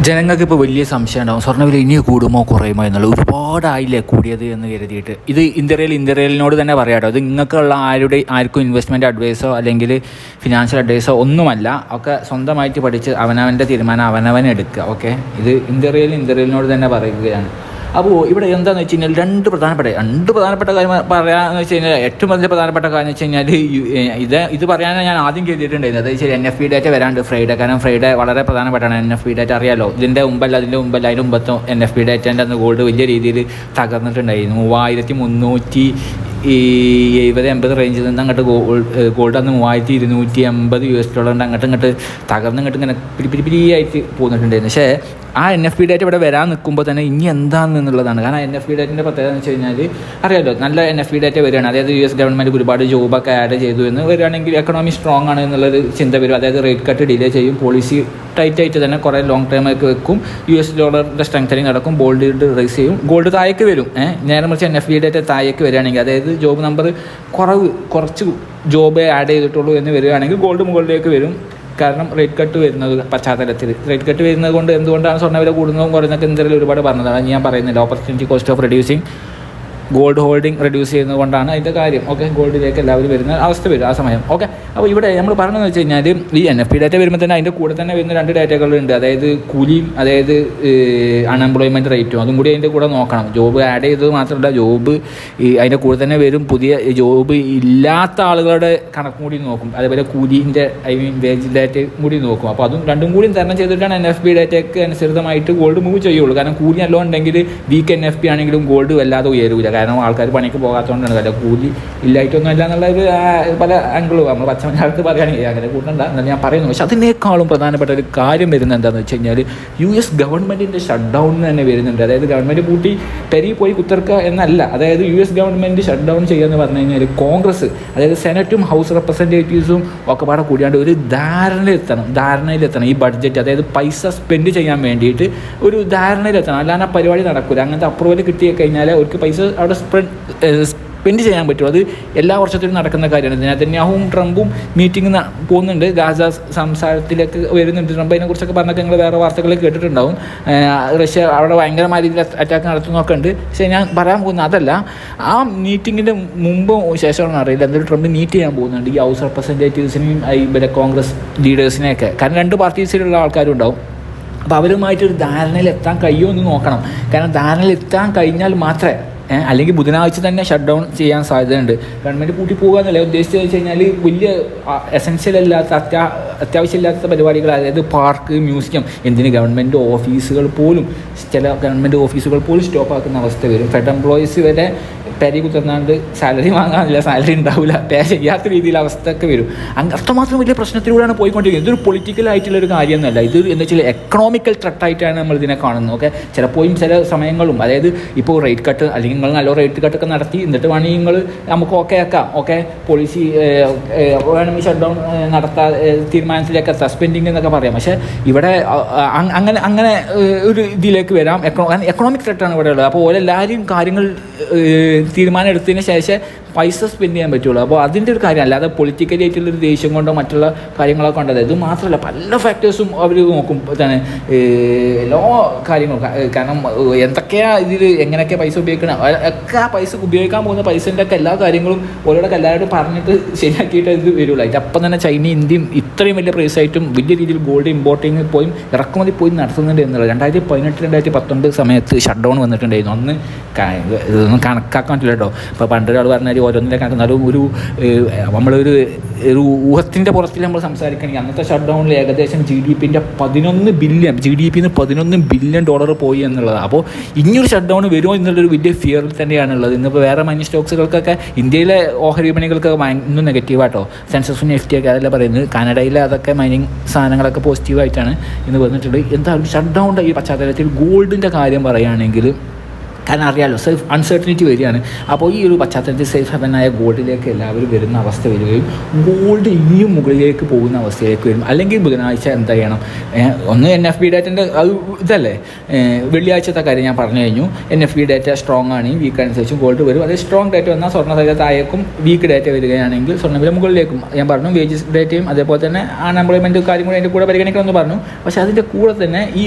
ജനങ്ങൾക്ക് ഇപ്പോൾ വലിയ സംശയം ഉണ്ടാവും. സ്വർണവില ഇനി കൂടുമോ കുറയുമോ എന്നുള്ള ഒരുപാടായില്ലേ കൂടിയത് എന്ന് കരുതിയിട്ട്. ഇത് ഇന്ത്യയിൽ ഇന്ത്യയിലിനോട് തന്നെ പറയാട്ടോ ഇത് നിങ്ങൾക്കുള്ള ആരുടെ ആർക്കും ഇൻവെസ്റ്റ്മെന്റ് അഡ്വൈസോ അല്ലെങ്കിൽ ഫിനാൻഷ്യൽ അഡ്വൈസോ ഒന്നുമല്ല. ഒക്കെ സ്വന്തമായിട്ട് പഠിച്ച് അവനവന്റെ തീരുമാനം അവനവൻ എടുക്കുക. ഓക്കെ? ഇത് ഇന്ത്യയിൽ ഇന്ത്യയിലിനോട് തന്നെ പറയുകയാണ്. അപ്പോൾ ഇവിടെ എന്താണെന്ന് വെച്ച് കഴിഞ്ഞാൽ രണ്ട് പ്രധാനപ്പെട്ട രണ്ട് പ്രധാനപ്പെട്ട കാര്യം പറയാമെന്ന് വെച്ച് കഴിഞ്ഞാൽ ഏറ്റവും വലിയ പ്രധാനപ്പെട്ട കാര്യം എന്ന് വെച്ച് കഴിഞ്ഞാൽ ഇത് ഇത് പറയാനാണ് ഞാൻ ആദ്യം ചെയ്തിട്ടുണ്ടായിരുന്നത് അതായത് ശരി എൻ എഫ് പി ഡാറ്റ വരാണ്ട് ഫ്രൈഡേ കാരണം ഫ്രൈഡേ വളരെ പ്രധാനപ്പെട്ടാണ് എൻ എഫ് പി ഡാറ്റ അറിയാലോ ഇതിന്റെ മുമ്പല്ല അതിന്റെ മുമ്പല്ല അതിന്റെ മുമ്പത്തും എൻ എഫ് പി ഡാറ്റേന്റെ അന്ന് ഗോൾഡ് വലിയ രീതിയിൽ തകർന്നിട്ടുണ്ടായിരുന്നു. മൂവായിരത്തി മുന്നൂറ്റി ഈ എഴുപത് എൺപത് റേഞ്ചിൽ നിന്ന് അങ്ങോട്ട് ഗോൾഡ് ഗോൾഡ് അന്ന് മൂവായിരത്തി ഇരുന്നൂറ്റി എൺപത് യു എസ് ഡോളറിന്റെ അങ്ങോട്ട് ഇങ്ങോട്ട് തകർന്ന് ഇങ്ങോട്ട് ഇങ്ങനെ പിരി പിരിയായിട്ട് പോന്നിട്ടുണ്ടായിരുന്നു. പക്ഷേ ആ എൻ എഫ് പി ഡേറ്റ് ഇവിടെ വരാൻ നിൽക്കുമ്പോൾ തന്നെ ഇനി എന്താണെന്നുള്ളതാണ് കാരണം എൻ എഫ് പി ഡേറ്റിന്റെ പ്രത്യേകത എന്ന് വെച്ച് കഴിഞ്ഞാൽ അറിയാമല്ലോ നല്ല എൻ എഫ് പി ഡേറ്റ് വരികയാണ്. അതായത് യു എസ് ഗവൺമെന്റ് ഒരുപാട് ജോബൊക്കെ ആഡ് ചെയ്തു എന്ന് വരികയാണെങ്കിൽ എക്കണോമി സ്ട്രോങ് ആണ് എന്നുള്ളൊരു ചിന്ത വരും. അതായത് റേറ്റ് കട്ട് ഡിലേ ചെയ്യും പോളിസി ടൈറ്റ് ആയിട്ട് തന്നെ കുറേ ലോങ് ടൈമൊക്കെ വെക്കും. യു എസ് ഡോളറിന്റെ സ്ട്രെങ്തനിങ് നടക്കും. ഗോൾഡ് റൈസ് ചെയ്യും. ഗോൾഡ് താഴേക്ക് വരും. നേരെ മറിച്ച് എൻ എഫ് ഡേറ്റ് താഴേക്ക് വരികയാണെങ്കിൽ അതായത് ജോബ് നമ്പർ കുറവ് കുറച്ച് ജോബ് ആഡ് ചെയ്തിട്ടുള്ളൂ എന്ന് വരികയാണെങ്കിൽ ഗോൾഡ് മുകളിലേക്ക് വരും. കാരണം റേറ്റ് കട്ട് വരുന്നത് പശ്ചാത്തലത്തിൽ. റേറ്റ് കട്ട് വരുന്നത് കൊണ്ട് എന്തുകൊണ്ടാണ് സ്വർണവില കൂടുന്നതും കുറയുന്നതൊക്കെ എന്തെങ്കിലും ഒരുപാട് പറഞ്ഞതാണ്. ഞാൻ പറയുന്നില്ല opportunity cost of reducing gold holding reduce ചെയ്യുന്നത് കൊണ്ടാണ് അതിന്റെ കാര്യം. ഓക്കെ ഗോൾഡിലേക്ക് എല്ലാവരും വരുന്ന അവസ്ഥ വരും ആ സമയം. ഓക്കെ അപ്പോൾ ഇവിടെ നമ്മൾ പറഞ്ഞതെന്ന് വെച്ച് കഴിഞ്ഞാൽ ഈ എൻ എഫ് പി ഡാറ്റ വരുമ്പോൾ തന്നെ അതിന്റെ കൂടെ തന്നെ വരുന്ന രണ്ട് ഡാറ്റകളുണ്ട് അതായത് കൂലിയും അതായത് അൺഎംപ്ലോയ്മെന്റ് റേറ്റും അതും കൂടി അതിന്റെ കൂടെ നോക്കണം. ജോബ് ആഡ് ചെയ്തത് മാത്രമല്ല ജോബ് ഈ അതിന്റെ കൂടെ തന്നെ വരും. പുതിയ ജോബ് ഇല്ലാത്ത ആളുകളുടെ കണക്കും കൂടി നോക്കും. അതേപോലെ കൂലിന്റെ ഐ മീൻ വേജ് ഡാറ്റ കൂടി നോക്കും. അപ്പോൾ അതും രണ്ടും കൂടി തരണം ചെയ്തിട്ടാണ് എൻ എഫ് പി ഡാറ്റയ്ക്ക് അനുസൃതമായിട്ട് ഗോൾഡ് മൂവ് ചെയ്യുള്ളൂ. കാരണം കൂലി അല്ല ഉണ്ടെങ്കിൽ വീക്ക് എൻ എഫ് പി ആണെങ്കിലും ഗോൾഡ് വല്ലാതെ ഉയരൂല. കാരണം ആൾക്കാർ പണിക്ക് പോകാത്തതുകൊണ്ടാണ് അല്ല കൂലി ഇല്ലായിട്ടൊന്നും ഇല്ല എന്നുള്ള ഒരു പല ആംഗിളും നമ്മൾ പച്ച മലയാളത്തിൽ പറയുകയാണെങ്കിൽ അങ്ങനെ കൂട്ടണ്ട. എന്നാൽ ഞാൻ പറയുന്നു. പക്ഷെ അതിനേക്കാളും പ്രധാനപ്പെട്ട ഒരു കാര്യം വരുന്നത് എന്താണെന്ന് വെച്ച് കഴിഞ്ഞാൽ യു എസ് ഗവൺമെന്റിന്റെ ഷട്ട് ഡൗൺ തന്നെ വരുന്നുണ്ട്. അതായത് ഗവൺമെന്റ് കൂട്ടി പെരി പോയി കുത്തർക്ക എന്നല്ല. അതായത് U S government shut down ചെയ്യുക പറഞ്ഞു കഴിഞ്ഞാൽ കോൺഗ്രസ് അതായത് സെനറ്റും ഹൗസ് റെപ്രസെന്റേറ്റീവ്സും ഒക്കെ പാടെ കൂടിയാണ്ട് ഒരു ധാരണയിലെത്തണം. ധാരണയിലെത്തണം. ഈ ബഡ്ജറ്റ് അതായത് പൈസ സ്പെൻഡ് ചെയ്യാൻ വേണ്ടിയിട്ട് ഒരു ധാരണയിലെത്തണം. അല്ലാതെ പരിപാടി നടക്കില്ല അങ്ങനത്തെ അപ്രൂവൽ കിട്ടി കഴിഞ്ഞാൽ അവർക്ക് പൈസ അവിടെ സ്പ്രെഡ് സ്പെൻഡ് ചെയ്യാൻ പറ്റും. അത് എല്ലാ വർഷത്തിലും നടക്കുന്ന കാര്യമാണ്. നെതന്യാഹുവും ട്രംപും മീറ്റിംഗ് പോകുന്നുണ്ട്. ഗാസ സംസാരത്തിലേക്ക് വരുന്നുണ്ട് ട്രംപ് അതിനെക്കുറിച്ചൊക്കെ പറഞ്ഞൊക്കെ ഞങ്ങൾ വേറെ വാർത്തകൾ കേട്ടിട്ടുണ്ടാവും. റഷ്യ അവിടെ ഭയങ്കരമായ രീതിയിൽ അറ്റാക്ക് നടത്തുന്നൊക്കെ ഉണ്ട് പക്ഷേ ഞാൻ പറയാൻ പോകുന്ന അതല്ല ആ മീറ്റിങ്ങിന്റെ മുമ്പും ശേഷമാണ് അറിയില്ല. എന്തായാലും ട്രംപ് മീറ്റ് ചെയ്യാൻ പോകുന്നുണ്ട്. ഈ ഹൗസ് റെപ്രസെന്റേറ്റീവ്സിനെയും പിന്നെ കോൺഗ്രസ് ലീഡേഴ്സിനെയൊക്കെ കാരണം രണ്ട് പാർട്ടീസിലുള്ള ആൾക്കാരും ഉണ്ടാവും അപ്പോൾ അവരുമായിട്ടൊരു ധാരണയിൽ എത്താൻ കഴിയുമോ എന്ന് നോക്കണം. കാരണം ധാരണയിൽ എത്താൻ കഴിഞ്ഞാൽ മാത്രമേ അല്ലെങ്കിൽ ബുധനാഴ്ച തന്നെ ഷട്ട് ഡൗൺ ചെയ്യാൻ സാധ്യതയുണ്ട്. ഗവൺമെന്റ് കൂട്ടി പോകുക എന്നല്ല ഉദ്ദേശിച്ചത് വെച്ച് കഴിഞ്ഞാൽ വലിയ എസെൻഷ്യൽ അല്ലാത്ത അത്യാ അത്യാവശ്യമില്ലാത്ത പരിപാടികൾ അതായത് പാർക്ക് മ്യൂസിയം എന്തിന് ഗവൺമെന്റ് ഓഫീസുകൾ പോലും ചില ഗവൺമെന്റ് ഓഫീസുകൾ പോലും സ്റ്റോപ്പ് ആക്കുന്ന അവസ്ഥ വരും. ഫെഡ് എംപ്ലോയീസ് വരെ പെരി കുത്തുന്നാണ്ട് സാലറി വാങ്ങാനില്ല സാലറി ഉണ്ടാവില്ല പേ ചെയ്യാത്ത രീതിയിൽ അവസ്ഥയൊക്കെ വരും. അങ്ങ് അത്രമാത്രം വലിയ പ്രശ്നത്തിലൂടെയാണ് പോയിക്കൊണ്ടിരിക്കുന്നത്. ഇതൊരു പൊളിറ്റിക്കൽ ആയിട്ടുള്ള ഒരു കാര്യമൊന്നുമല്ല. ഇത് എന്ന് വെച്ചാൽ എക്കണോമിക്കൽ ത്രട്ടായിട്ടാണ് നമ്മൾ ഇതിനെ കാണുന്നത്. ഓക്കെ ചിലപ്പോഴും ചില സമയങ്ങളും അതായത് ഇപ്പോൾ റേറ്റ് കട്ട് അല്ലെങ്കിൽ നിങ്ങൾ നല്ല റേറ്റ് കട്ടൊക്കെ നടത്തി എന്നിട്ട് വേണമെങ്കിൽ നിങ്ങൾ നമുക്ക് ഓക്കെ ആക്കാം. ഓക്കെ പോളിസി വേണമെങ്കിൽ ഷട്ട് ഡൗൺ നടത്താ ഏഹ്, തീരുമാനത്തിലേക്ക് സസ്പെൻഡിങ് സ്പെൻഡിങ് എന്നൊക്കെ പറയാം. പക്ഷേ ഇവിടെ അങ്ങനെ അങ്ങനെ ഒരു ഇതിലേക്ക് വരാം. എക്കണോ എക്കണോമിക് ത്രെട്ടാണ് ഇവിടെ ഉള്ളത്. അപ്പോൾ ഓരെല്ലാവരും കാര്യങ്ങൾ തീരുമാനം എടുത്തതിന് ശേഷം പൈസ സ്പെൻഡ് ചെയ്യാൻ പറ്റുള്ളൂ. അപ്പോൾ അതിന്റെ ഒരു കാര്യം അല്ലാതെ പൊളിറ്റിക്കലി ആയിട്ടുള്ള ഒരു ദേഷ്യം കൊണ്ടോ മറ്റുള്ള കാര്യങ്ങളൊക്കെ ഉണ്ടത് ഇത് മാത്രമല്ല പല ഫാക്ടേഴ്സും അവർ നോക്കും. തന്നെ എല്ലാ കാര്യങ്ങളും. കാരണം എന്തൊക്കെയാണ് ഇതിൽ എങ്ങനെയൊക്കെ പൈസ ഉപയോഗിക്കണം? ഒക്കെ ആ പൈസ ഉപയോഗിക്കാൻ പോകുന്ന പൈസന്റെ ഒക്കെ എല്ലാ കാര്യങ്ങളും ഓരോടൊക്കെ എല്ലാവരോടും പറഞ്ഞിട്ട് ശരിയാക്കിയിട്ട് ഇത് വരുള്ളൂ. അതിന്റെ അപ്പം തന്നെ ചൈന ഇന്ത്യയും ഇത്രയും വലിയ പ്രൈസ് ആയിട്ടും വലിയ രീതിയിൽ ഗോൾഡ് ഇമ്പോർട്ടിങ് പോയി ഇറക്കുമതി പോയി നടത്തുന്നുണ്ട് എന്നുള്ളത്. രണ്ടായിരത്തി പതിനെട്ട് രണ്ടായിരത്തി പത്തൊൻപത് സമയത്ത് ഷട്ട് ഡൗൺ വന്നിട്ടുണ്ടായിരുന്നു. അന്ന് ഇതൊന്നും കണക്കാക്കാൻ പറ്റില്ല കേട്ടോ ഇപ്പോൾ പണ്ടൊരാൾ പറഞ്ഞാൽ ഓരോന്നിനെ കണക്കുന്നാലും ഒരു നമ്മളൊരു ഒരു ഊഹത്തിന്റെ പുറത്തിൽ നമ്മൾ സംസാരിക്കുകയാണെങ്കിൽ അന്നത്തെ ഷട്ട് ഡൗണിൽ ഏകദേശം ജി ഡി പിന്റെ പതിനൊന്ന് ബില്യൺ ജി ഡി പിന്ന് പതിനൊന്ന് ബില്യൺ ഡോളർ പോയി എന്നുള്ളത്. അപ്പോൾ ഇനിയൊരു ഷട്ട് ഡൗൺ വരുമോ എന്നുള്ളൊരു വലിയ ഫിയറിൽ തന്നെയാണുള്ളത്. ഇന്നിപ്പോൾ വേറെ മൈനി സ്റ്റോക്സുകൾക്കൊക്കെ ഇന്ത്യയിലെ ഓഹരി വിപണികൾക്കൊക്കെ ഇന്നും നെഗറ്റീവാട്ടോ സെൻസസും എഫ് ഒക്കെ അതല്ല പറയുന്നത്. കാനഡയിലെ അതൊക്കെ മൈനിങ് സാധനങ്ങളൊക്കെ പോസിറ്റീവായിട്ടാണ് ഇന്ന് വന്നിട്ടുള്ളത് എന്തായാലും ഷട്ട് ഡൗണിന്റെ ഈ പശ്ചാത്തലത്തിൽ ഗോൾഡിന്റെ കാര്യം പറയുകയാണെങ്കിൽ കാരണം അറിയാലോ സേഫ് അൺസർട്ടനിറ്റി വരികയാണ്. അപ്പോൾ ഈ ഒരു പശ്ചാത്തലത്തിൽ സേഫ് ഹെവനായ ഗോൾഡിലേക്ക് എല്ലാവരും വരുന്ന അവസ്ഥ വരികയും ഗോൾഡ് ഇനിയും മുകളിലേക്ക് പോകുന്ന അവസ്ഥയിലേക്ക് വരും അല്ലെങ്കിൽ ബുധനാഴ്ച എന്താ ചെയ്യണം? ഒന്ന് എൻ എഫ് ബി ഡേറ്റന്റെ അത് ഇതല്ലേ? വെള്ളിയാഴ്ചത്തെ കാര്യം ഞാൻ പറഞ്ഞു കഴിഞ്ഞു. N F B data strong ആണ് വീക്ക് അനുസരിച്ച് ഗോൾഡ് വരും. അതേ സ്ട്രോങ് ഡാറ്റ വന്നാൽ സ്വർണ സൈഡ് താഴേക്കും വീക്ക് ഡാറ്റ വരികയാണെങ്കിൽ സ്വർണവില മുകളിലേക്കും. ഞാൻ പറഞ്ഞു വേജസ് ഡേറ്റയും അതേപോലെ തന്നെ അൺഎംപ്ലോയ്മെന്റ് കാര്യം കൂടെ അതിന്റെ കൂടെ പരിഗണിക്കണമെന്ന് പറഞ്ഞു. പക്ഷേ അതിന്റെ കൂടെ തന്നെ ഈ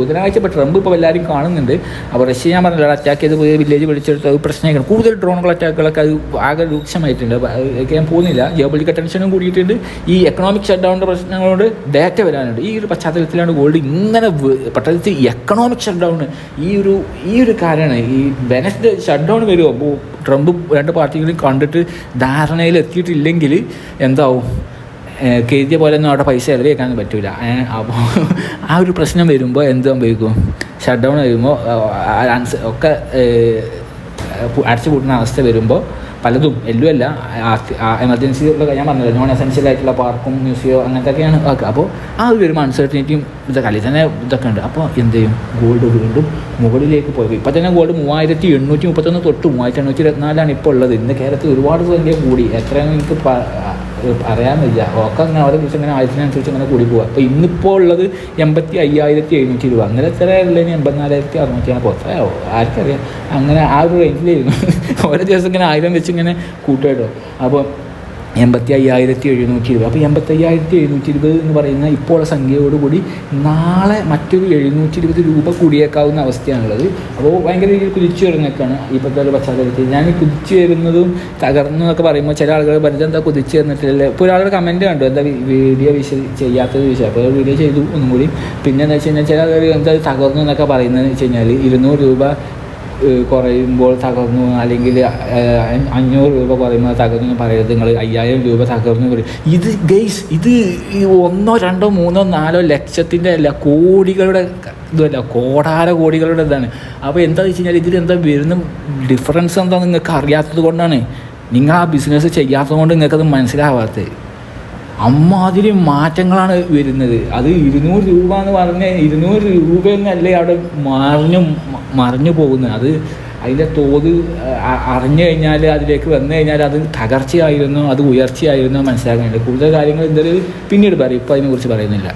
ബുധനാഴ്ച ഇപ്പോൾ ട്രംപ് ഇപ്പോൾ എല്ലാവരും കാണുന്നുണ്ട്. അപ്പോൾ റഷ്യ ഞാൻ പറഞ്ഞല്ലോ അറ്റാക്ക് ചെയ്ത് പോയി വില്ലേജ് പിടിച്ചെടുത്ത് അത് പ്രശ്നമായിരിക്കണം. കൂടുതൽ ഡ്രോണുകൾ അറ്റാക്കുകളൊക്കെ അത് ആകെ രൂക്ഷമായിട്ടുണ്ട്. അതൊക്കെ ഞാൻ പോകുന്നില്ല. ജിയോപൊളിറ്റിക്കൽ ടെൻഷനും കൂടിയിട്ടുണ്ട്. ഈ എക്കണോമിക് ഷട്ട് ഡൗണിന്റെ പ്രശ്നങ്ങളോട് ഡാറ്റ വരാനുണ്ട്. ഈ ഒരു പശ്ചാത്തലത്തിലാണ് ഗോൾഡ് ഇങ്ങനെ പട്ടണത്തിൽ എക്കണോമിക് ഷട്ട് ഡൗൺ ഈ ഒരു ഈ ഒരു കാര്യമാണ് ഈ വെനസ്ഡേ ഷട്ട് ഡൗൺ വരുമോ അപ്പോൾ ട്രംപ് രണ്ട് പാർട്ടികളും കണ്ടിട്ട് ധാരണയിൽ എത്തിയിട്ടില്ലെങ്കിൽ എന്താവും? കരുതിയ പോലെ ഒന്നും അവിടെ പൈസ ചെലവഴിക്കാൻ പറ്റില്ല അപ്പോൾ ആ ഒരു പ്രശ്നം വരുമ്പോൾ എന്ത് സംഭവിക്കും ഷട്ട് ഡൗൺ വരുമ്പോൾ ഒക്കെ ഏഹ് അടച്ചു പൂട്ടുന്ന അവസ്ഥ വരുമ്പോൾ പലതും എല്ലാം അല്ല എമർജൻസി ഞാൻ പറഞ്ഞല്ലോ നോൺ എസെൻഷ്യൽ ആയിട്ടുള്ള പാർക്കും മ്യൂസിയോ അങ്ങനത്തെയൊക്കെയാണ് ഓക്കെ അപ്പോൾ ആ ഒരു വരുമ്പോൾ അൺസർട്ടനിറ്റിയും ഇതൊക്കെ അല്ലെങ്കിൽ തന്നെ ഇതൊക്കെ ഉണ്ട്. അപ്പോൾ എന്ത് ചെയ്യും? ഗോൾഡ് വീണ്ടും മുകളിലേക്ക് പോയി. ഇപ്പോൾ തന്നെ ഗോൾഡ് മൂവായിരത്തി എണ്ണൂറ്റി മുപ്പത്തൊന്ന് തൊട്ട് മൂവായിരത്തി എണ്ണൂറ്റി ഇരുപത്തിനാലാണ് ഇപ്പോൾ ഉള്ളത്. ഇന്ന് കേരളത്തിൽ ഒരുപാട് സംഖ്യ കൂടി. എത്രയാണ് എനിക്ക് പ- വയ്യ ഒക്കെ അങ്ങനെ ഓരോ ദിവസം ഇങ്ങനെ ആയിരത്തിനനുസരിച്ച് അങ്ങനെ കൂടി പോവുക അപ്പോൾ ഇന്നിപ്പോൾ ഉള്ളത് എൺപത്തി അയ്യായിരത്തി എഴുന്നൂറ്റി രൂപ അങ്ങനെ എത്ര ഉള്ളതിന് എൺപത്തിനാലായിരത്തി അറുന്നൂറ്റി ആണ് പുറത്തായോ ആർക്കറിയാം. അങ്ങനെ ആ ഒരു റേഞ്ചിലായിരുന്നു ഓരോ ദിവസം ഇങ്ങനെ ആയിരം വെച്ച് ഇങ്ങനെ കൂട്ടുകയോ അപ്പോൾ എൺപത്തി അയ്യായിരത്തി എഴുന്നൂറ്റി ഇരുപത് അപ്പോൾ എൺപത്തി അയ്യായിരത്തി എഴുന്നൂറ്റി ഇരുപത് എന്ന് പറയുന്ന ഇപ്പോൾ സംഖ്യയോടുകൂടി നാളെ മറ്റൊരു എഴുന്നൂറ്റി ഇരുപത് രൂപ കൂടിയേക്കാവുന്ന അവസ്ഥയാണുള്ളത്. അപ്പോൾ ഭയങ്കര രീതിയിൽ കുതിച്ചു വരുന്നൊക്കെയാണ് ഇപ്പോഴത്തെ ഒരു പശ്ചാത്തലത്തിൽ. ഞാൻ ഈ കുതിച്ചു വരുന്നതും തകർന്നു എന്നൊക്കെ പറയുമ്പോൾ ചില ആളുകൾ പറഞ്ഞത് എന്താ കുതിച്ചു വരുന്നിട്ടില്ല ഇപ്പോൾ ഒരാളുടെ കമന്റ് കണ്ടു എന്താ വീഡിയോ വിശ ചെയ്യാത്തത് വിഷയം അപ്പോൾ വീഡിയോ ചെയ്തു ഒന്നും കൂടി പിന്നെ എന്താ വെച്ച് കഴിഞ്ഞാൽ ചില ആളുകൾ എന്താ തകർന്നു എന്നൊക്കെ പറയുന്നതെന്ന് വെച്ച് കഴിഞ്ഞാൽ ഇരുന്നൂറ് രൂപ കുറയുമ്പോൾ തകർന്നു അല്ലെങ്കിൽ അഞ്ഞൂറ് രൂപ കുറയുമ്പോൾ തകർന്നു പറയരുത് നിങ്ങൾ അയ്യായിരം രൂപ തകർന്നു ഇത് ഗെയ്സ് ഇത് ഒന്നോ രണ്ടോ മൂന്നോ നാലോ ലക്ഷത്തിന്റെ അല്ല കോടികളുടെ ഇതല്ല കോടാര കോടികളുടെ ഇതാണ്. അപ്പോൾ എന്താ വെച്ച് കഴിഞ്ഞാൽ ഇതിൽ എന്താ വരുന്ന ഡിഫറൻസ് എന്താ നിങ്ങൾക്ക് അറിയാത്തത് കൊണ്ടാണ്. നിങ്ങൾ ആ ബിസിനസ് ചെയ്യാത്തത് കൊണ്ട് നിങ്ങൾക്കത് മനസ്സിലാവാത്തത്. അമ്മാതിരി മാറ്റങ്ങളാണ് വരുന്നത്. അത് ഇരുന്നൂറ് രൂപ എന്ന് പറഞ്ഞ ഇരുന്നൂറ് രൂപയൊന്നല്ലേ അവിടെ മറിഞ്ഞു മറിഞ്ഞു പോകുന്നത്. അത് അതിന്റെ തോത് അറിഞ്ഞു കഴിഞ്ഞാൽ അതിലേക്ക് വന്നു കഴിഞ്ഞാൽ അത് തകർച്ചയായിരുന്നു അത് ഉയർച്ചയായിരുന്നു മനസ്സിലാക്കാനുണ്ട് കൂടുതൽ കാര്യങ്ങൾ എന്തായാലും പിന്നീട് പറയും. ഇപ്പോൾ അതിനെക്കുറിച്ച് പറയുന്നില്ല.